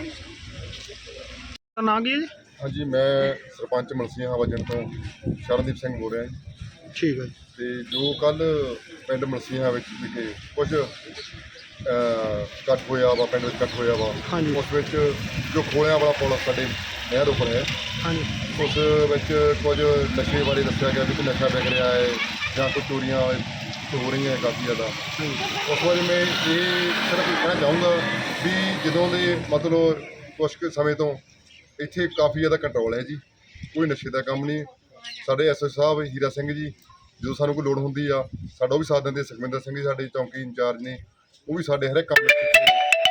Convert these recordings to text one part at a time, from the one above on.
ਤਾਂ ਨਾਂ ਕੀ ਹੈ ਜੀ? ਹਾਂਜੀ ਮੈਂ ਸਰਪੰਚ ਮਲਸੀਆਂ ਹਵਾਜਨ ਤੋਂ ਸ਼ਰਨਦੀਪ ਸਿੰਘ ਬੋਲ ਰਿਹਾ ਜੀ। ਠੀਕ ਹੈ ਜੀ। ਤੇ ਜੋ ਕੱਲ ਪਿੰਡ ਮਲਸੀਆਂ ਵਿੱਚ ਵਿਖੇ ਕੁਝ ਅਹ, ਇਕੱਠ ਹੋਇਆ ਵਾ ਪਿੰਡ ਵਿੱਚ ਇਕੱਠ ਹੋਇਆ ਵਾ ਹਾਂਜੀ। ਉਸ ਵਿੱਚ ਜੋ ਖੋਲਿਆਂ ਵਾਲਾ ਪੁਲ ਸਾਡੇ ਨਹਿਰ ਉੱਪਰ ਹੈ ਹਾਂਜੀ। ਉਸ ਵਿੱਚ ਕੁਝ ਨਸ਼ੇ ਬਾਰੇ ਦੱਸਿਆ ਗਿਆ ਵੀ ਕਿ ਨਸ਼ਾ ਵਿਕ ਰਿਹਾ ਹੈ ਜਾਂ ਕੋਈ ਚੋਰੀਆਂ ਹੋ ਰਹੀਆਂ ਕਾਫੀ ਜ਼ਿਆਦਾ। ਉਸ ਬਾਰੇ ਮੈਂ ਇਹ ਸਿਰਫ ਇਹ ਕਹਿਣਾ ਚਾਹੂੰਗਾ ਵੀ ਜਦੋਂ ਦੇ ਮਤਲਬ ਕੁਝ ਕੁ ਸਮੇਂ ਤੋਂ ਇੱਥੇ ਕਾਫੀ ਜ਼ਿਆਦਾ ਕੰਟਰੋਲ ਹੈ ਜੀ। ਕੋਈ ਨਸ਼ੇ ਦਾ ਕੰਮ ਨਹੀਂ। ਸਾਡੇ ਐਸਐਸ ਸਾਹਿਬ, ਹੀਰਾ ਸਿੰਘ ਜੀ, ਜਦੋਂ ਸਾਨੂੰ ਕੋਈ ਲੋੜ ਹੁੰਦੀ ਆ, ਸਾਡਾ ਉਹ ਵੀ ਸਾਥ ਦਿੰਦੇ ਸੁਖਵਿੰਦਰ ਸਿੰਘ ਜੀ ਸਾਡੇ ਚੌਂਕੀ ਇੰਚਾਰਜ ਨੇ, ਉਹ ਵੀ ਸਾਡੇ ਹਰੇਕ ਕੰਮ ਵਿੱਚ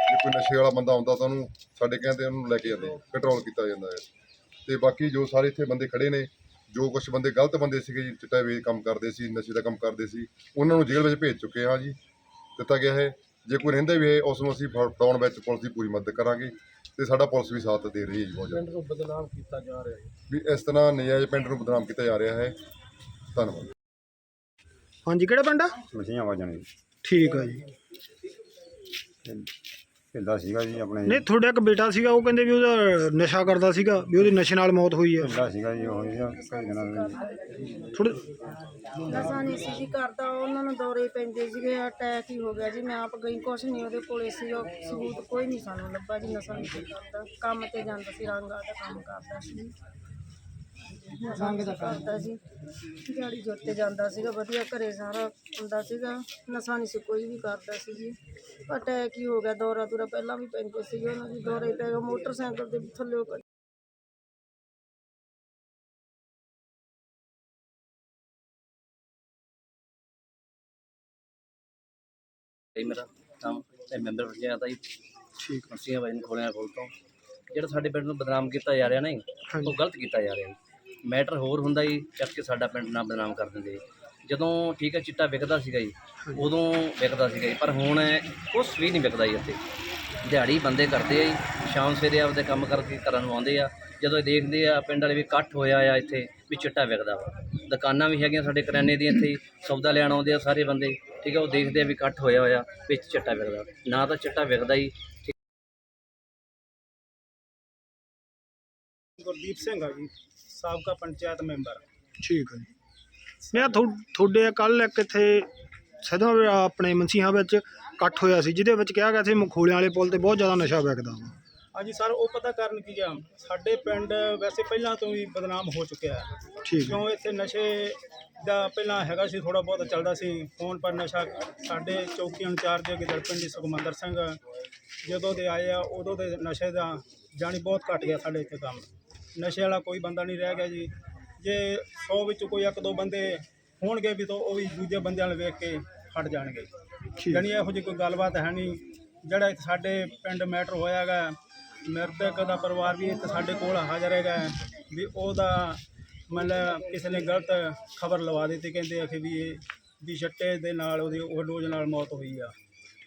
ਜੇ ਕੋਈ ਨਸ਼ੇ ਵਾਲਾ ਬੰਦਾ ਆਉਂਦਾ ਤਾਂ ਉਹਨੂੰ ਸਾਡੇ ਕਹਿੰਦੇ ਉਹਨੂੰ ਲੈ ਕੇ ਜਾਂਦੇ ਕੰਟਰੋਲ ਕੀਤਾ ਜਾਂਦਾ ਹੈ। ਤੇ ਬਾਕੀ ਜੋ ਸਾਰੇ ਇੱਥੇ ਬੰਦੇ ਖੜੇ ਨੇ, ਜੋ ਕੁਝ ਬੰਦੇ ਗਲਤ ਬੰਦੇ ਸੀਗੇ ਜੀ, ਚਿੱਟਾ ਵੇ ਕੰਮ ਕਰਦੇ ਸੀ, ਨਸ਼ੇ ਦਾ ਕੰਮ ਕਰਦੇ ਸੀ, ਉਹਨਾਂ ਨੂੰ ਜੇਲ੍ਹ ਵਿੱਚ ਭੇਜ ਚੁੱਕੇ ਹਾਂ ਜੀ। ਦਿੱਤਾ ਗਿਆ ਹੈ। ਜੇ ਕੋਈ ਰਹਿੰਦਾ ਵੀ ਹੈ ਉਸ ਨੂੰ ਅਸੀਂ ਫੜ- ਫੜਾਉਣ ਵਿੱਚ ਪੁਲਿਸ ਦੀ ਪੂਰੀ ਮਦਦ ਕਰਾਂਗੇ ਤੇ ਸਾਡਾ ਪੁਲਿਸ ਵੀ ਸਾਥ ਦੇ ਰਹੀ ਹੈ ਜੀ ਬਹੁਤ ਜ਼ਿਆਦਾ। ਨੂੰ ਬਦਨਾਮ ਕੀਤਾ ਜਾ ਰਿਹਾ ਹੈ। ਵੀ ਇਸ ਤਰ੍ਹਾਂ ਨਜਾਇਜ਼ ਪਿੰਡ ਨੂੰ ਬਦਨਾਮ ਕੀਤਾ ਜਾ ਰਿਹਾ ਹੈ। ਧੰਨਵਾਦ। ਹਾਂਜੀ ਕਿਹੜਾ ਪਿੰਡ ਆ? ਮਸੀਆਂ ਆਵਾਜ਼ਾਂ ਨੇ। ਠੀਕ ਹੈ ਜੀ। ਢਿੱਲਾ ਸੀਗਾ ਜੀ ਆਪਣੇ ਨਹੀਂ ਤੁਹਾਡਾ ਇੱਕ ਬੇਟਾ ਸੀਗਾ ਉਹ ਕਹਿੰਦੇ ਵੀ ਉਹਦਾ ਨਸ਼ਾ ਕਰਦਾ ਸੀਗਾ ਵੀ ਉਹਦੀ ਨਸ਼ੇ ਨਾਲ ਮੌਤ ਹੋਈ ਹੈ ਢਿੱਲਾ ਸੀਗਾ ਜੀ ਉਹ ਜੀ ਕਈ ਦਿਨਾਂ ਦਾ ਥੋੜੇ ਨਸ਼ਾ ਨਹੀਂ ਸੀ ਜੀ ਕਰਦਾ ਉਹਨਾਂ ਨੂੰ ਦੌਰੇ ਪੈਂਦੇ ਸੀਗੇ ਅਟੈਕ ਹੀ ਹੋ ਗਿਆ ਜੀ। ਮੈਂ ਆਪ ਗਈ ਕੁਛ ਨਹੀਂ ਉਹਦੇ ਕੋਲੇ ਸੀ ਉਹ ਸਬੂਤ ਕੋਈ ਨਹੀਂ ਸਾਨੂੰ ਲੱਭਾ ਜੀ ਨਸ਼ਾ ਨਹੀਂ ਸੀ ਕਰਦਾ। ਕੰਮ ਤੇ ਜਾਂਦਾ ਸੀ ਰੰਗਾ ਦਾ ਕੰਮ ਕਰਦਾ ਸੀ। ਸੰਗ ਦਾ ਕਰਦਾ ਸੀ। ਦਿਹਾੜੀ ਜੋਤੇ ਜਾਂਦਾ ਸੀਗਾ ਵਧੀਆ ਘਰੇ ਸਾਰਾ ਹੁੰਦਾ ਸੀਗਾ। ਨਸ਼ਾ ਨਹੀਂ ਸੀ ਕੋਈ ਵੀ ਕਰਦਾ ਸੀ ਜੀ। ਅਟੈਕ ਹੀ ਹੋ ਗਿਆ ਦੌਰਾ ਦੂਰਾ ਪਹਿਲਾਂ ਵੀ ਪੈਂਦੇ ਸੀਗੇ ਉਹਨਾਂ ਦੀ ਦੌਰੇ ਪੈ ਗਿਆ ਮੋਟਰਸਾਈਕਲ ਦੇ ਥੱਲੇ ਇਹ ਮੇਰਾ ਕੰਮ ਇਹ ਮੈਂਬਰ ਪੰਚਾਇਤ ਆ ਜੀ। ਠੀਕ ਮਸੀਆਂ ਬਾਈ ਨੂੰ ਖੋਲਿਆ ਕੋਲ ਤੋਂ। ਜਿਹੜਾ ਸਾਡੇ ਪਿੰਡ ਨੂੰ ਬਦਨਾਮ ਕੀਤਾ ਜਾ ਰਿਹਾ ਨਹੀਂ ਉਹ ਗਲਤ ਕੀਤਾ ਜਾ ਰਿਹਾ ਜੀ। ਮੈਟਰ ਹੋਰ ਹੁੰਦਾ ਜੀ ਚੱਕ ਕੇ ਸਾਡਾ ਪਿੰਡ ਨਾਲ ਬਦਨਾਮ ਕਰ ਦਿੰਦੇ ਜੀ। ਜਦੋਂ ਠੀਕ ਹੈ ਚਿੱਟਾ ਵਿਕਦਾ ਸੀਗਾ ਜੀ ਉਦੋਂ ਵਿਕਦਾ ਸੀਗਾ ਜੀ ਪਰ ਹੁਣ ਕੁਛ ਵੀ ਨਹੀਂ ਵਿਕਦਾ ਜੀ ਇੱਥੇ। ਦਿਹਾੜੀ ਬੰਦੇ ਕਰਦੇ ਆ ਜੀ ਸ਼ਾਮ ਸਵੇਰੇ ਆਪਦੇ ਕੰਮ ਕਰਕੇ ਕਰਨ ਨੂੰ ਆਉਂਦੇ ਆ। ਜਦੋਂ ਇਹ ਦੇਖਦੇ ਆ ਪਿੰਡ ਵਾਲੇ ਵੀ ਇਕੱਠ ਹੋਇਆ ਆ ਇੱਥੇ ਵੀ ਚਿੱਟਾ ਵਿਕਦਾ ਵਾ। ਦੁਕਾਨਾਂ ਵੀ ਹੈਗੀਆਂ ਸਾਡੇ ਕਰਿਆਨੇ ਦੀਆਂ ਇੱਥੇ ਹੀ, ਸੌਦਾ ਲੈਣ ਆਉਂਦੇ ਆ ਸਾਰੇ ਬੰਦੇ। ਠੀਕ ਹੈ ਉਹ ਦੇਖਦੇ ਆ ਵੀ ਇਕੱਠ ਹੋਇਆ ਹੋਇਆ ਵਿੱਚ ਚਿੱਟਾ ਵਿਕਦਾ। ਨਾ ਤਾਂ ਚਿੱਟਾ ਵਿਕਦਾ ਹੀ ਗੁਰਦੀਪ ਸਿੰਘ ਆ ਜੀ। ਸਾਬਕਾ ਪੰਚਾਇਤ ਮੈਂਬਰ। ਠੀਕ ਹੈ ਜੀ। ਥੋ- ਤੁਹਾਡੇ ਕੱਲ ਇੱਕ ਇੱਥੇ ਸਦਾ ਆਪਣੇ ਮਨਸੀਹਾਂ ਵਿੱਚ ਇਕੱਠ ਹੋਇਆ ਸੀ ਜਿਹਦੇ ਵਿੱਚ ਕਿਹਾ ਗਿਆ ਸੀ ਮਖੋਲਿਆਂ ਵਾਲੇ ਪੁਲ ਤੇ ਬਹੁਤ ਜ਼ਿਆਦਾ ਨਸ਼ਾ ਵਿਕਦਾ ਵਾ। ਹਾਂਜੀ ਸਰ ਉਹ ਪਤਾ ਕਰਨ ਕੀ ਆ? ਸਾਡੇ ਪਿੰਡ ਵੈਸੇ ਪਹਿਲਾਂ ਤੋਂ ਹੀ ਬਦਨਾਮ ਹੋ ਚੁੱਕਿਆ ਹੈ। ਠੀਕ ਕਿਉਂ ਇੱਥੇ ਨਸ਼ੇ ਦਾ ਪਹਿਲਾਂ ਹੈਗਾ ਸੀ ਥੋੜਾ ਬਹੁਤ ਚੱਲਦਾ ਸੀ ਫੋਨ ਪਰ ਨਸ਼ਾ ਸਾਡੇ ਚੌਕੀ ਇੰਚਾਰਜ ਗਿੱਦੜਪਿੰਡ ਦੀ ਸੁਖਮੰਦਰ ਸਿੰਘ ਜਦੋਂ ਦੇ ਆਏ ਆ ਉਦੋਂ ਦੇ ਨਸ਼ੇ ਦਾ ਜਾਣੀ ਬਹੁਤ ਘਟ ਗਿਆ ਸਾਡੇ ਇੱਥੇ ਕੰਮ। ਨਸ਼ੇ ਵਾਲਾ ਕੋਈ ਬੰਦਾ ਨਹੀਂ ਰਹਿ ਗਿਆ ਜੀ। ਜੇ 100 ਵਿੱਚ ਕੋਈ ਇੱਕ ਦੋ ਬੰਦੇ ਹੋਣਗੇ ਵੀ ਤਾਂ ਉਹ ਵੀ ਦੂਜੇ ਬੰਦਿਆਂ ਨੂੰ ਵੇਖ ਕੇ ਹਟ ਜਾਣਗੇ। ਜਾਣੀ ਇਹੋ ਜਿਹੀ ਕੋਈ ਗੱਲਬਾਤ ਹੈ ਨਹੀਂ। ਜਿਹੜਾ ਇੱਥੇ ਸਾਡੇ ਪਿੰਡ ਮੈਟਰ ਹੋਇਆਗਾ ਮਰਤਕ ਦਾ ਪਰਿਵਾਰ ਵੀ ਇੱਥੇ ਸਾਡੇ ਕੋਲ ਹਾਜ਼ਰ ਹੈਗਾ ਵੀ ਉਹਦਾ ਮਤਲਬ ਕਿਸੇ ਨੇ ਗਲਤ ਖਬਰ ਲਵਾ ਦਿੱਤੀ ਕਹਿੰਦੇ ਆ ਕਿ ਵੀ ਇਹ ਵੀ ਛੱਟੇ ਦੇ ਨਾਲ ਉਹਦੀ ਓਵਰਡੋਜ਼ ਨਾਲ ਮੌਤ ਹੋਈ ਆ।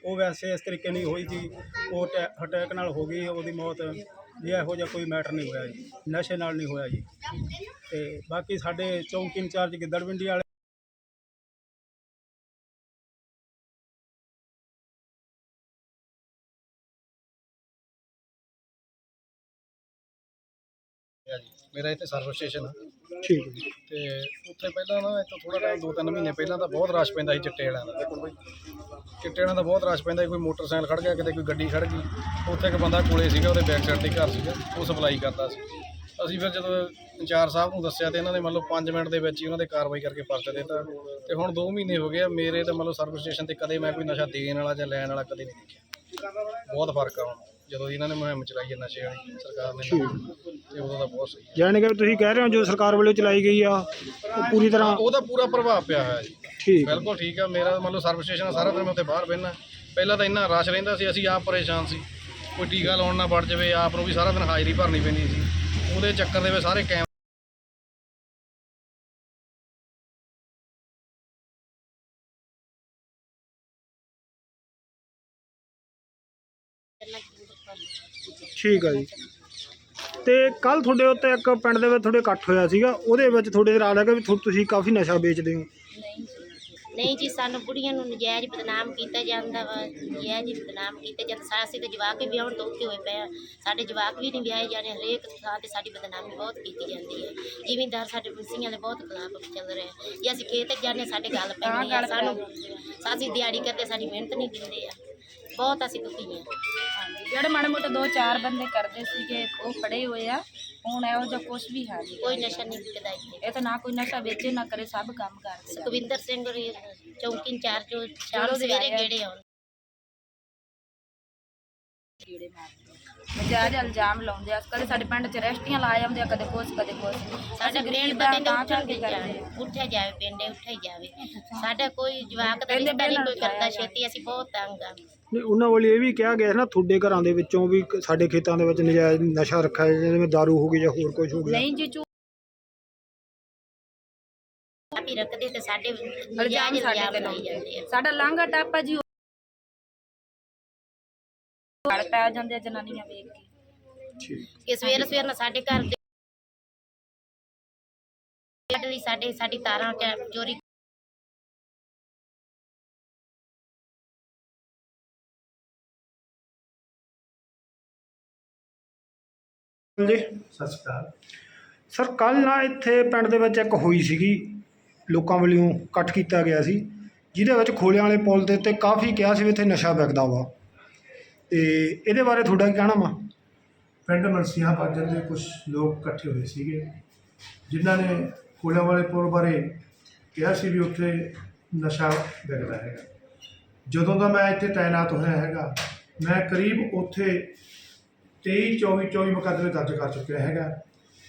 ਉਹ ਵੈਸੇ ਇਸ ਤਰੀਕੇ ਨਹੀਂ ਹੋਈ ਜੀ ਉਹ ਅਟੈਕ ਨਾਲ ਹੋ ਗਈ ਉਹਦੀ ਮੌਤ ਜੀ ਇਹੋ ਜਿਹਾ ਕੋਈ ਮੈਟਰ ਨਹੀਂ ਹੋਇਆ ਜੀ, ਨਸ਼ੇ ਨਾਲ ਨਹੀਂ ਹੋਇਆ ਜੀ। ਤੇ ਬਾਕੀ ਸਾਡੇ ਚੌਂਕੀ ਇੰਚਾਰਜ ਗਿੱਦੜਵਿੰਡੀ ਵਾਲੇ ਮੇਰਾ ਇੱਥੇ ਸਰਵਿਸ ਸਟੇਸ਼ਨ ਆ। ਠੀਕ ਹੈ ਜੀ। ਤੇ ਉੱਥੇ ਪਹਿਲਾਂ ਨਾ, ਇੱਥੋਂ ਥੋੜਾ ਟਾਈਮ ਦੋ ਤਿੰਨ ਮਹੀਨੇ ਪਹਿਲਾਂ ਤਾਂ ਬਹੁਤ ਰਸ਼ ਪੈਂਦਾ ਸੀ ਚਿੱਟੇ ਵਾਲਿਆਂ ਦਾ। ਚਿੱਟੇ ਵਾਲਿਆਂ ਦਾ ਬਹੁਤ ਰਸ਼ ਪੈਂਦਾ ਸੀ, ਕੋਈ ਮੋਟਰਸਾਈਕਲ ਖੜ ਗਿਆ, ਕਿਤੇ ਕੋਈ ਗੱਡੀ ਖੜ ਗਈ। ਉੱਥੇ ਇੱਕ ਬੰਦਾ ਕੋਲੇ ਸੀਗਾ, ਉਹਦੇ ਬੈਕ ਸਾਈਡ ਤੇ ਘਰ ਸੀਗਾ, ਉਹ ਸਪਲਾਈ ਕਰਦਾ ਸੀ। ਅਸੀਂ ਫਿਰ ਜਦੋਂ ਇੰਚਾਰਜ ਸਾਹਿਬ ਨੂੰ ਦੱਸਿਆ ਤੇ ਇਹਨਾਂ ਨੇ ਮੰਨ ਲਓ 5 ਮਿੰਟ ਦੇ ਵਿੱਚ ਹੀ ਉਹਨਾਂ ਦੇ ਕਾਰਵਾਈ ਕਰਕੇ ਪਰਚਾ ਦਿੱਤਾ। ਤੇ ਹੁਣ 2 ਮਹੀਨੇ ਹੋ ਗਏ ਆ, ਮੇਰੇ ਤਾਂ ਮਤਲਬ ਸਰਵਿਸ ਸਟੇਸ਼ਨ ਤੇ ਕਦੇ ਮੈਂ ਕੋਈ ਨਸ਼ਾ ਦੇਣ ਵਾਲਾ ਜਾਂ ਲੈਣ ਵਾਲਾ ਕਦੇ ਨਹੀਂ ਦੇਖਿਆ। ਬਹੁਤ ਫ਼ਰਕ ਆ ਹੁਣ। ਜਦੋਂ ਇਹਨਾਂ ਨੇ ਮੁਹਿੰਮ ਚਲਾਈ ਹੈ ਨਸ਼ੇ ਵਾਲੀ ਸਰਕਾਰ ਨੇ ਤੇ ਉਦੋਂ ਦਾ ਬਹੁਤ ਸਹੀ ਯਾਨੀ ਕਿ ਤੁਸੀਂ ਕਹਿ ਰਹੇ ਹੋ ਜੋ ਸਰਕਾਰ ਵੱਲੋਂ ਚਲਾਈ ਗਈ ਆ ਉਹ ਪੂਰੀ ਤਰ੍ਹਾਂ ਉਹਦਾ ਪੂਰਾ ਪ੍ਰਭਾਵ ਪਿਆ ਹੋਇਆ ਜੀ। ਠੀਕ। ਹੈ ਬਿਲਕੁਲ ਠੀਕ ਆ ਮੇਰਾ ਮੰਨ ਲਓ ਸਰਵਿਸ ਸਟੇਸ਼ਨ ਆ, ਸਾਰਾ ਦਿਨ ਮੈਂ ਉੱਥੇ ਬਾਹਰ ਬਹਿਣਾ ਪਹਿਲਾਂ ਤਾਂ ਇੰਨਾ ਰਸ਼ ਰਹਿੰਦਾ ਸੀ ਅਸੀਂ ਆਪ ਪਰੇਸ਼ਾਨ ਸੀ। ਕੋਈ ਟੀਕਾ ਲਾਉਣ ਨਾ ਵੜ ਜਾਵੇ ਆਪ ਨੂੰ ਵੀ ਸਾਰਾ ਦਿਨ ਹਾਜ਼ਰੀ ਭਰਨੀ ਪੈਂਦੀ ਸੀ। ਉਹਦੇ ਚੱਕਰ ਦੇ ਵਿੱਚ ਸਾਰੇ ਕੈਮ ਠੀਕ ਹੈ ਜੀ। ਤੇ ਕੱਲ ਤੁਹਾਡੇ ਉੱਤੇ ਇੱਕ ਪਿੰਡ ਦੇ ਵਿੱਚ ਤੁਹਾਡੇ ਇਕੱਠ ਹੋਇਆ ਸੀਗਾ ਉਹਦੇ ਵਿੱਚ ਤੁਹਾਡੇ ਨਾਲ ਲੱਗਾ ਵੀ ਤੁਸੀਂ ਕਾਫੀ ਨਸ਼ਾ ਵੇਚਦੇ ਹੋ। ਨਹੀਂ ਨਹੀਂ ਜੀ ਸਾਨੂੰ ਬੁੜੀਆਂ ਨੂੰ ਨਜਾਇਜ਼ ਬਦਨਾਮ ਕੀਤਾ ਜਾਂਦਾ ਵਾ ਨਜਾਇਜ਼ ਬਦਨਾਮ ਕੀਤਾ ਜਾਂਦਾ। ਸਾ ਅਸੀਂ ਤੇ ਜਵਾਕ ਵੀ ਵਿਆਹਣ ਤੋਂ ਉੱਤੇ ਹੋਏ ਪਏ ਆ। ਸਾਡੇ ਜਵਾਕ ਵੀ ਨਹੀਂ ਵਿਆਹੇ ਜਾਣੇ ਹਰੇਕ ਥਾਂ ਤੇ ਸਾਡੀ ਬਦਨਾਮੀ ਬਹੁਤ ਕੀਤੀ ਜਾਂਦੀ ਹੈ। ਜ਼ਿਮੀਂਦਾਰ ਸਾਡੇ ਬੰਸੀਆਂ ਦੇ ਬਹੁਤ ਖਿਲਾਫ ਚੱਲ ਰਹੇ ਆ ਜੇ ਅਸੀਂ ਖੇਤ ਜਾਂਦੇ ਸਾਡੇ ਗੱਲ ਪੈਂਦੇ ਆ ਸਾਨੂੰ ਅਸੀਂ ਦਿਹਾੜੀ ਕਰਦੇ ਸਾਡੀ ਮਿਹਨਤ ਨਹੀਂ ਦਿੰਦੇ ਆ। ਬਹੁਤ ਅਸੀਂ ਦੁਖੀ ਹਾਂ। ਜਿਹੜੇ ਮਾੜੇ ਮੋਟੇ ਦੋ ਚਾਰ ਬੰਦੇ ਕਰਦੇ ਸੀਗੇ ਉਹ ਫੜੇ ਹੋਏ ਆ। ਹੁਣ ਇਹੋ ਜਿਹਾ ਕੁਝ ਵੀ ਹੈ ਨਹੀਂ। ਕੋਈ ਨਸ਼ਾ ਨਹੀਂ ਵਿਕਦਾ ਇੱਥੇ। ਇਹ ਤਾਂ ਨਾ ਕੋਈ ਨਸ਼ਾ ਵੇਚੇ ਨਾ ਕਰੇ ਸਭ ਕੰਮ ਕਰਦੇ ਆ। ਸੁਖਵਿੰਦਰ ਸਿੰਘ ਹੋਰੀ ਚੌਂਕੀ ਇੰਚਾਰਜ ਜੋ ਸ਼ਾਮ ਚਲੋ ਜੀ ਸਵੇਰੇ ਆ। ਗੇੜੇ ਆਉਂਦੇ ਕੀੜੇ ਮਾਰਦੇ ਨਜਾਇਜ਼ ਇਲਜ਼ਾਮ ਲਾਉਂਦੇ ਆ। ਕਦੇ ਸਾਡੇ ਪਿੰਡ ਚ ਰੈਸਟੀਆਂ ਲਾ ਜਾਂਦੇ ਆ ਕਦੇ ਕੁਛ ਕਦੇ ਕੁਛ। ਸਾਡਾ ਅਸੀਂ ਗ੍ਰੇਡ ਗਰੀਬ ਆ, ਬੰਦੇ ਤਾਂ ਕਰਕੇ ਦੇ ਕਰਦੇ ਜਾਵੇ ਆ। ਉੱਠਿਆ ਜਾਵੇ ਪਿੰਡੇ ਉੱਠਿਆ ਜਾਵੇ। ਸਾਡਾ ਕੋਈ ਜਵਾਕ ਦਾ ਰਿਸ਼ਤਾ ਨਹੀਂ ਕੋਈ ਕਰਦਾ। ਛੇਤੀ ਅਸੀਂ ਬਹੁਤ ਤੰਗ ਆ। ਨਹੀਂ ਉਹਨਾਂ ਵੱਲ ਇਹ ਵੀ ਕਿਹਾ ਗਿਆ ਸੀ ਨਾ ਤੁਹਾਡੇ ਘਰਾਂ ਦੇ ਵਿੱਚੋਂ ਵੀ ਕ- ਸਾਡੇ ਖੇਤਾਂ ਦੇ ਵਿੱਚ ਨਜਾਇਜ਼ ਨਸ਼ਾ ਰੱਖਿਆ ਹੈ ਜਿਵੇਂ ਦਾਰੂ ਹੋ ਗਈ ਜਾਂ ਹੋਰ ਕੁਝ ਹੋ ਗਿਆ। ਨਹੀਂ ਜੀ ਝੂਠ ਆਪੀ ਰੱਖਦੇ ਤੇ ਸਾਡੇ ਇਲਜ਼ਾਮ ਸਾਡੇ ਤੇ ਲਾਈ ਜਾਂਦੇ ਲਾਉਂਦੇ ਆ। ਸਾਡਾ ਲਾਂਘਾ ਟਾਪਾ ਜੀ। ਗਲ ਪੈ ਜਾਂਦੇ ਆ ਜਨਾਨੀਆਂ ਵੇਖ ਕੇ। ਠੀਕ। ਕਿ ਸਵੇਰ ਸਵੇਰ ਨਾਲ ਸਾਡੇ ਘਰ ਦੇ ਸਾਡੇ ਲਈ ਸਾਡੇ ਸਾਡੀ ਤਾਰਾਂ ਚ ਚੋਰੀ ਜੀ। ਸਤਿ ਸ਼੍ਰੀ ਅਕਾਲ। ਸਰ ਕੱਲ ਨਾ ਇੱਥੇ ਪਿੰਡ ਦੇ ਵਿੱਚ ਇੱਕ ਹੋਈ ਸੀਗੀ ਲੋਕਾਂ ਵੱਲੋਂ ਇਕੱਠ ਕੀਤਾ ਗਿਆ ਸੀ ਜਿਹਦੇ ਵਿੱਚ ਖੋਲਿਆਂ ਵਾਲੇ ਪੁਲ ਦੇ ਉੱਤੇ ਕਾਫੀ ਕਿਹਾ ਸੀ ਵੀ ਇੱਥੇ ਨਸ਼ਾ ਵਿਕਦਾ ਵਾ। ਤੇ ਇਹਦੇ ਬਾਰੇ ਤੁਹਾਡਾ ਕੀ ਕਹਿਣਾ ਵਾ? ਪਿੰਡ ਮਨਸੀਆਂ ਬਾਜਨ ਦੇ ਕੁਝ ਲੋਕ ਇਕੱਠੇ ਹੋਏ ਸੀਗੇ ਜਿਨ੍ਹਾਂ ਨੇ ਕੋਲਿਆਂ ਵਾਲੇ ਪੁਲ ਬਾਰੇ ਕਿਹਾ ਸੀ ਵੀ ਉੱਥੇ ਨਸ਼ਾ ਵਿਕਦਾ ਹੈਗਾ। ਜਦੋਂ ਦਾ ਮੈਂ ਇੱਥੇ ਤਾਇਨਾਤ ਹੋਇਆ ਹੈਗਾ ਮੈਂ ਕਰੀਬ ਉੱਥੇ 23 24 24 ਮੁਕੱਦਮੇ ਦਰਜ ਕਰ ਚੁੱਕਿਆ ਹੈਗਾ।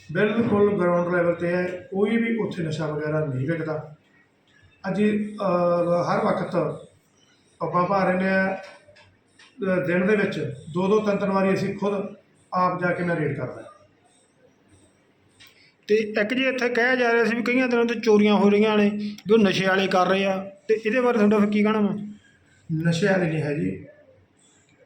ਬਿਲਕੁਲ ਗਰਾਊਂਡ ਲੈਵਲ ਤੇ ਹੈ ਕੋਈ ਵੀ ਉੱਥੇ ਨਸ਼ਾ ਵਗੈਰਾ ਨਹੀਂ ਵਿਕਦਾ। ਅਜੀ ਹਰ ਵਕਤ ਆਪਾਂ ਭਾ ਰਹੇ ਨੇ ਦਿਨ ਦੇ ਵਿੱਚ ਦੋ ਦੋ ਤਿੰਨ ਤਿੰਨ ਵਾਰੀ ਅਸੀਂ ਖੁਦ ਆਪ ਜਾ ਕੇ ਨਰੇਟ ਕਰਦਾ ਤੇ ਇੱਕ ਜੀ ਇੱਥੇ ਕਿਹਾ ਜਾ ਰਿਹਾ ਸੀ ਵੀ ਕਈਆਂ ਦਿਨਾਂ ਤੋਂ ਚੋਰੀਆਂ ਹੋ ਰਹੀਆਂ ਨੇ ਜੋ ਨਸ਼ੇ ਵਾਲੇ ਕਰ ਰਹੇ ਆ ਤੇ ਇਹਦੇ ਬਾਰੇ ਤੁਹਾਡਾ ਫਿਰ ਕੀ ਕਹਿਣਾ ਵਾ? ਨਸ਼ੇ ਵਾਲੇ ਨਹੀਂ ਹੈ ਜੀ।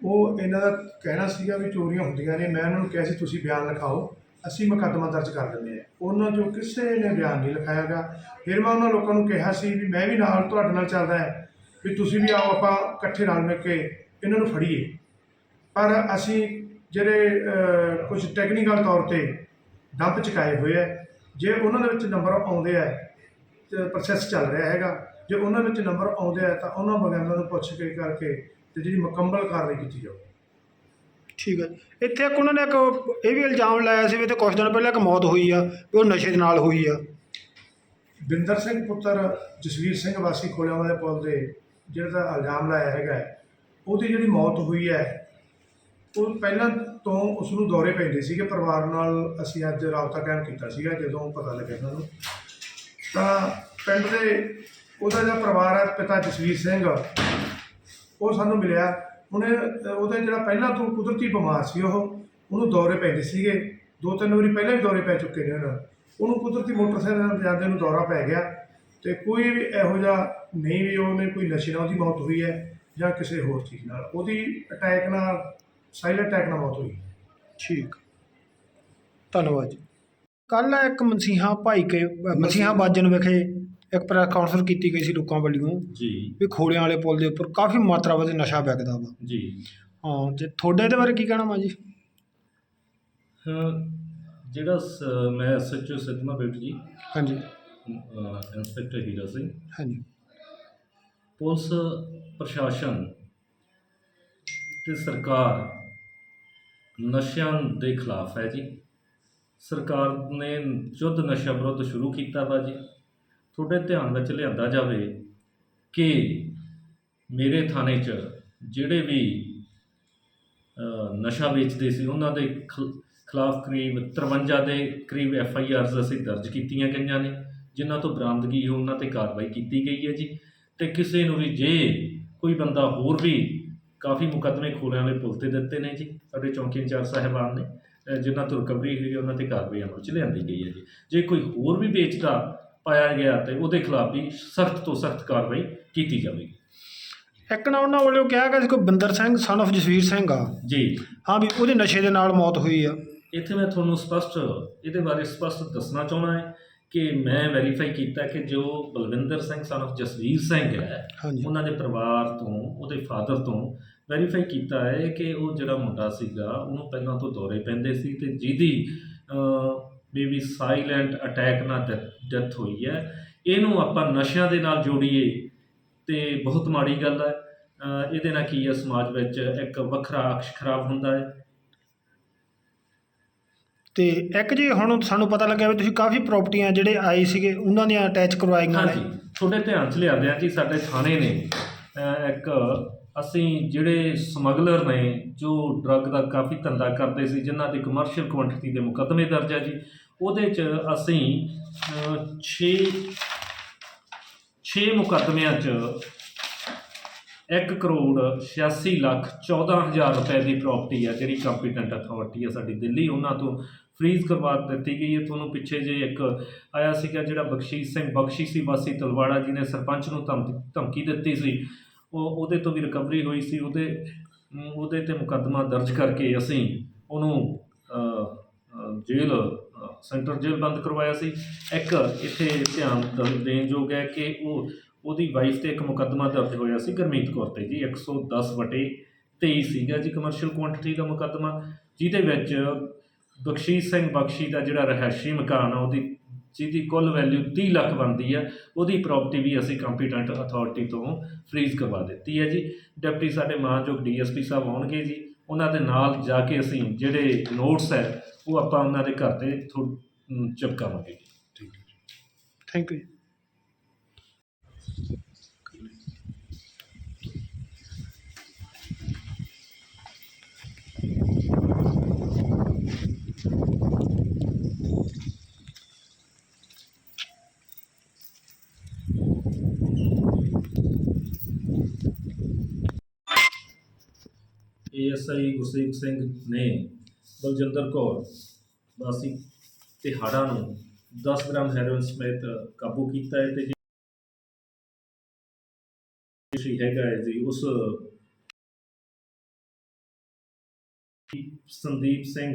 ਉਹ ਇਹਨਾਂ ਦਾ ਕਹਿਣਾ ਸੀਗਾ ਵੀ ਚੋਰੀਆਂ ਹੁੰਦੀਆਂ ਨੇ, ਮੈਂ ਉਹਨਾਂ ਨੂੰ ਕਿਹਾ ਸੀ, ਤੁਸੀਂ ਬਿਆਨ ਲਿਖਾਓ, ਅਸੀਂ ਮੁਕੱਦਮਾ ਦਰਜ ਕਰ ਦਿੰਦੇ ਆ ਉਹਨਾਂ ਚੋਂ ਕਿਸੇ ਨੇ ਬਿਆਨ ਨਹੀਂ ਲਿਖਾਇਆਗਾ ਫਿਰ ਮੈਂ ਉਹਨਾਂ ਲੋਕਾਂ ਨੂੰ ਕਿਹਾ ਸੀ ਵੀ ਮੈਂ ਵੀ ਨਾਲ ਤੁਹਾਡੇ ਨਾਲ ਚੱਲਦਾ ਹੈ, ਵੀ ਤੁਸੀਂ ਵੀ ਆਓ, ਆਪਾਂ ਇਕੱਠੇ ਨਾਲ ਮਿਲ ਕੇ ਇਹਨਾਂ ਨੂੰ ਫੜੀਏ। ਪਰ ਅਸੀਂ ਜਿਹੜੇ ਕੁਝ ਟੈਕਨੀਕਲ ਤੌਰ ਤੇ ਡੰਪ ਚੁਕਾਏ ਹੋਏ ਆ, ਜੇ ਉਹਨਾਂ ਦੇ ਵਿੱਚ ਨੰਬਰ ਆਉਂਦੇ ਆ, ਤੇ ਪ੍ਰੋਸੈਸ ਚੱਲ ਰਿਹਾ ਹੈਗਾ। ਜੇ ਉਹਨਾਂ ਵਿੱਚ ਨੰਬਰ ਆਉਂਦੇ ਆ, ਤਾਂ ਉਹਨਾਂ ਬਗਾਨਾਂ ਨੂੰ ਪੁੱਛ ਕੇ ਕਰਕੇ ਤੇ ਜਿਹੜੀ ਮੁਕੰਮਲ ਕਾਰਵਾਈ ਕੀਤੀ ਜਾਊ। ਠੀਕ ਹੈ ਜੀ। ਇੱਥੇ ਇੱਕ ਉਹਨਾਂ ਨੇ ਇੱਕ ਇਹ ਵੀ ਇਲਜ਼ਾਮ ਲਾਇਆ ਸੀ ਵੀ ਤੇ ਕੁਝ ਦਿਨ ਪਹਿਲਾਂ ਇੱਕ ਮੌਤ ਹੋਈ ਆ ਵੀ ਉਹ ਨਸ਼ੇ ਦੇ ਨਾਲ ਹੋਈ ਆ। ਬਿੰਦਰ ਸਿੰਘ ਪੁੱਤਰ ਜਸਵੀਰ ਸਿੰਘ ਵਾਸੀ ਖੋਲਿਆਂ ਵਾਲੇ ਪੁਲ ਦੇ ਜਿਹੜਾ ਦਾ ਇਲਜ਼ਾਮ ਲਾਇਆ ਹੈਗਾ ਉਹਦੀ ਜਿਹੜੀ ਮੌਤ ਹੋਈ ਹੈ ਉਹ ਪਹਿਲਾਂ ਤੋਂ ਉਸ ਨੂੰ ਦੌਰੇ ਪੈਂਦੇ ਸੀਗੇ। ਪਰਿਵਾਰ ਨਾਲ ਅਸੀਂ ਅੱਜ ਰਾਬਤਾ ਕਾਇਮ ਕੀਤਾ ਸੀਗਾ ਜਦੋਂ ਪਤਾ ਲੱਗਿਆ ਸਾਨੂੰ। ਤਾਂ ਪਿੰਡ ਦੇ ਉਹਦਾ ਜਿਹੜਾ ਪਰਿਵਾਰ ਹੈ ਪਿਤਾ ਜਸਵੀਰ ਸਿੰਘ ਉਹ ਸਾਨੂੰ ਮਿਲਿਆ। ਉਹਨੇ ਅ, ਉਹਦਾ ਜਿਹੜਾ ਪਹਿਲਾਂ ਤੋਂ ਕੁਦਰਤੀ ਬਿਮਾਰ ਸੀ ਉਹ ਉਹਨੂੰ ਦੌਰੇ ਪੈਂਦੇ ਸੀਗੇ। ਦੋ ਤਿੰਨ ਵਾਰੀ ਪਹਿਲਾਂ ਵੀ ਦੌਰੇ ਪੈ ਚੁੱਕੇ ਨੇ ਉਹਨਾਂ। ਉਹਨੂੰ ਕੁਦਰਤੀ ਮੋਟਰਸਾਈਕਲ ਨਾਲ ਜਾਂਦੇ ਨੂੰ ਦੌਰਾ ਪੈ ਗਿਆ। ਤੇ ਕੋਈ ਵੀ ਇਹੋ ਜਿਹਾ ਨਹੀਂ ਵੀ ਉਹਨੇ ਕੋਈ ਨਸ਼ੇ ਨਾਲ ਉਹਦੀ ਮੌਤ ਹੋਈ ਹੈ ਜਾਂ ਕਿਸੇ ਹੋਰ ਚੀਜ਼ ਨਾਲ। ਉਹਦੀ ਅਟੈਕ ਨਾਲ ਸਾਈਲੈਂਟ ਅਟੈਕ ਨਾਲ ਮੌਤ ਹੋਈ। ਠੀਕ। ਧੰਨਵਾਦ ਜੀ। ਕੱਲ ਇੱਕ ਮਨਸੀਹਾ ਭਾਈ ਕੇ ਮਨਸੀਹਾ ਬਾਜਨ ਵਿਖੇ ਇੱਕ ਪ੍ਰੈਸ ਕਾਨਫਰੰਸ ਕੀਤੀ ਗਈ ਸੀ ਲੋਕਾਂ ਵੱਲੋਂ ਜੀ। ਵੀ ਖੋਲਿਆਂ ਵਾਲੇ ਪੁਲ ਦੇ ਉੱਪਰ ਕਾਫੀ ਮਾਤਰਾ ਵਿੱਚ ਨਸ਼ਾ ਵਿਕਦਾ ਵਾ। ਜੀ। ਹਾਂ ਤੇ ਤੁਹਾਡੇ ਇਹਦੇ ਬਾਰੇ ਕੀ ਕਹਿਣਾ ਵਾ ਜੀ? ਜਿਹੜਾ ਸ- ਮੈਂ ਐਸਐਚਓ ਸਤਮਾ ਬੇਟ ਜੀ ਹਾਂਜੀ। ਅਹ, ਇੰਸਪੈਕਟਰ ਹੀਰਾ ਸਿੰਘ। ਹਾਂਜੀ। ਪੁਲਿਸ ਪ੍ਰਸ਼ਾਸਨ ਤੇ ਸਰਕਾਰ ਨਸ਼ਿਆਂ ਦੇ ਖਿਲਾਫ ਹੈ ਜੀ। ਸਰਕਾਰ ਨੇ ਯੁੱਧ ਨਸ਼ਾ ਵਿਰੁੱਧ ਸ਼ੁਰੂ ਕੀਤਾ ਵਾ ਜੀ। ਤੁਹਾਡੇ ਧਿਆਨ ਵਿੱਚ ਲਿਆਂਦਾ ਜਾਵੇ ਕਿ ਮੇਰੇ ਥਾਣੇ 'ਚ ਜਿਹੜੇ ਵੀ ਨਸ਼ਾ ਵੇਚਦੇ ਸੀ, ਉਹਨਾਂ ਦੇ ਖਿ- ਖਿਲਾਫ ਕਰੀਬ 53 ਦੇ ਕਰੀਬ ਐਫ ਆਈ ਆਰਸ ਅਸੀਂ ਦਰਜ ਕੀਤੀਆਂ ਗਈਆਂ ਨੇ, ਜਿਨ੍ਹਾਂ ਤੋਂ ਬਰਾਮਦਗੀ ਹੋ ਉਹਨਾਂ ਤੇ ਕਾਰਵਾਈ ਕੀਤੀ ਗਈ ਹੈ ਜੀ। ਤੇ ਕਿਸੇ ਨੂੰ ਵੀ ਜੇ ਕੋਈ ਬੰਦਾ ਹੋਰ ਵੀ ਕਾਫੀ ਮੁਕੱਦਮੇ ਖੋਲਿਆਂ ਵਾਲੇ ਪੁਲ ਤੇ ਦਿੱਤੇ ਨੇ ਜੀ, ਸਾਡੇ ਚੌਂਕੀ ਇੰਚਾਰਜ ਸਾਹਿਬਾਨ ਨੇ ਜਿਨ੍ਹਾਂ ਤੋਂ ਰਿਕਵਰੀ ਹੋਈ ਹੈ, ਉਹਨਾਂ ਤੇ ਕਾਰਵਾਈ ਅਮਲ ਚ ਲਿਆਂਦੀ ਗਈ ਹੈ ਜੀ। ਜੇ ਕੋਈ ਹੋਰ ਵੀ ਵੇਚਦਾ ਪਾਇਆ ਗਿਆ ਤੇ ਉਹਦੇ ਖਿਲਾਫ ਵੀ ਸਖਤ ਤੋਂ ਸਖਤ ਕਾਰਵਾਈ ਕੀਤੀ ਜਾਵੇਗੀ। ਇੱਕ ਨਾ ਉਹਨਾਂ ਵੱਲੋਂ ਕਿਹਾ ਗਿਆ ਸੀ ਕੋਈ ਬਿੰਦਰ ਸਿੰਘ son of ਜਸਵੀਰ ਸਿੰਘ ਆ। ਜੀ। ਹਾਂ ਵੀ ਉਹਦੇ ਨਸ਼ੇ ਦੇ ਨਾਲ ਮੌਤ ਹੋਈ ਆ। ਇੱਥੇ ਮੈਂ ਤੁਹਾਨੂੰ ਸਪਸ਼ਟ ਇਹਦੇ ਬਾਰੇ ਸਪਸ਼ਟ ਦੱਸਣਾ ਚਾਹੁੰਦਾ ਹੈ ਕਿ ਮੈਂ ਵੈਰੀਫਾਈ ਕੀਤਾ ਕਿ ਜੋ ਬਲਵਿੰਦਰ ਸਿੰਘ son of ਜਸਵੀਰ ਸਿੰਘ ਹੈ ਹਾਂਜੀ। ਉਹਨਾਂ ਦੇ ਪਰਿਵਾਰ ਤੋਂ ਉਹਦੇ ਫਾਦਰ ਤੋਂ ਵੈਰੀਫਾਈ ਕੀਤਾ ਹੈ ਕਿ ਉਹ ਜਿਹੜਾ ਮੁੰਡਾ ਸੀਗਾ ਉਹਨੂੰ ਪਹਿਲਾਂ ਤੋਂ ਦੌਰੇ ਪੈਂਦੇ ਸੀ ਤੇ ਜਿਹਦੀ ਬੇਬੀ ਸਾਇਲੈਂਟ ਅਟੈਕ ਨਾਲ ਡੈਥ ਹੋਈ ਹੈ। ਇਹਨੂੰ ਆਪਾਂ ਨਸ਼ਿਆਂ ਦੇ ਨਾਲ ਜੋੜੀਏ ਤੇ ਬਹੁਤ ਮਾੜੀ ਗੱਲ ਹੈ। ਇਹਦੇ ਨਾਲ ਕੀ ਹੈ? ਸਮਾਜ ਵਿੱਚ ਇੱਕ ਵੱਖਰਾ ਅਕਸ਼ ਖਰਾਬ ਹੁੰਦਾ ਹੈ। ਤੇ ਇੱਕ ਜੀ ਹੁਣ ਸਾਨੂੰ ਪਤਾ ਲੱਗਿਆ ਵੀ ਤੁਸੀਂ ਕਾਫੀ ਪ੍ਰਾਪਰਟੀਆਂ ਜਿਹੜੇ ਆਏ ਸੀਗੇ ਉਹਨਾਂ ਦੀਆਂ ਅਟੈਚ ਕਰਵਾਈਆਂ ਨੇ। ਹਾਂਜੀ ਤੁਹਾਡੇ ਧਿਆਨ 'ਚ ਲਿਆਉਂਦੇ ਆ ਜੀ ਸਾਡੇ ਥਾਣੇ ਨੇ। ਇੱਕ ਅਸੀਂ ਜਿਹੜੇ ਸਮਗਲਰ ਨੇ ਜੋ ਡਰੱਗ ਦਾ ਕਾਫੀ ਧੰਦਾ ਕਰਦੇ ਸੀ ਜਿਨ੍ਹਾਂ ਦੀ ਕਮਰਸ਼ੀਅਲ ਕੁਆਂਟੀਟੀ ਦੇ ਮੁਕੱਦਮੇ ਦਰਜ ਹੈ ਜੀ ਉਹਦੇ 'ਚ ਅਸੀਂ 6 6 ਮੁਕੱਦਮਿਆਂ 'ਚ 1 ਕਰੋੜ 86 ਲੱਖ 14 ਹਜ਼ਾਰ ਰੁਪਏ ਦੀ ਪ੍ਰਾਪਰਟੀ ਆ, ਜਿਹੜੀ ਕੰਪੀਟੈਂਟ ਅਥਾਰਟੀ ਆ ਸਾਡੀ ਦਿੱਲੀ, ਉਹਨਾਂ ਤੋਂ ਫ੍ਰੀਜ਼ ਕਰਵਾ ਦਿੱਤੀ ਗਈ ਹੈ। ਤੁਹਾਨੂੰ ਪਿੱਛੇ ਜੇ ਇੱਕ ਆਇਆ ਸੀਗਾ ਜਿਹੜਾ ਬਖਸ਼ੀਸ਼ ਸਿੰਘ ਬਖਸ਼ੀ ਸੀ ਵਾਸੀ ਤਲਵਾੜਾ ਜੀ ਨੇ ਸਰਪੰਚ ਨੂੰ ਧਮ ਧਮਕੀ ਦਿੱਤੀ ਸੀ। ਉਹ, ਉਹਦੇ ਤੋਂ ਵੀ ਰਿਕਵਰੀ ਹੋਈ ਸੀ। ਉਹਦੇ ਉਹਦੇ ਤੇ ਮੁਕੱਦਮਾ ਦਰਜ ਕਰਕੇ ਅਸੀਂ ਉਹਨੂੰ ਜੇਲ੍ਹ ਸੈਂਟਰ ਜੇਲ੍ਹ ਬੰਦ ਕਰਵਾਇਆ ਸੀ। ਇੱਕ ਇੱਥੇ ਧਿਆਨ ਦ- ਦੇਣ ਯੋਗ ਹੈ ਕਿ ਉਹ, ਉਹਦੀ ਵਾਈਫ ਤੇ ਇੱਕ ਮੁਕੱਦਮਾ ਦਰਜ ਹੋਇਆ ਸੀ ਗੁਰਮੀਤ ਕੌਰ ਤੇ ਜੀ। 110 ਵਟੇ 23 ਸੀਗਾ ਜੀ ਕਮਰਸ਼ੀਅਲ ਕੁਆਂਟੀਟੀ ਦਾ ਮੁਕੱਦਮਾ, ਜਿਹਦੇ ਵਿੱਚ ਬਖਸ਼ੀਸ਼ ਸਿੰਘ ਬਖਸ਼ੀ ਦਾ ਜਿਹੜਾ ਰਹਿਸ਼ੀ ਮਕਾਨ ਆ, ਉਹਦੀ, ਜਿਹਦੀ ਕੁੱਲ ਵੈਲਿਊ 30 ਲੱਖ ਬਣਦੀ ਹੈ ਉਹਦੀ ਪ੍ਰਾਪਰਟੀ ਵੀ ਅਸੀਂ ਕੰਪੀਟੈਂਟ ਅਥਾਰਟੀ ਤੋਂ ਫ੍ਰੀਜ਼ ਕਰਵਾ ਦਿੱਤੀ ਹੈ ਜੀ। ਡਿਪਟੀ ਸਾਡੇ ਮਾਨਯੋਗ ਡੀਐਸਪੀ ਸਾਹਿਬ ਆਉਣਗੇ ਜੀ। ਉਹਨਾਂ ਦੇ ਨਾਲ ਜਾ ਕੇ ਅਸੀਂ ਜਿਹੜੇ ਨੋਟਸ ਹੈ ਉਹ ਆਪਾਂ ਉਹਨਾਂ ਦੇ ਘਰ ਤੇ ਥੋ- ਅਮ, ਚਿਪਕਾਵਾਂਗੇ thank you ASI Gursewak Singh ਨੇ ਬਲਜਿੰਦਰ ਕੌਰ ਵਾਸੀ ਤਿਹਾੜਾ ਨੂੰ 10 ਗ੍ਰਾਮ ਹੈਰੋਇਨ ਸਮੇਤ ਕਾਬੂ ਕੀਤਾ ਹੈ ਤੇ ਜਿਹੜੀ ਹੈਗਾ ਹੈ ਜੀ, ਉਸ ਸੰਦੀਪ ਸਿੰਘ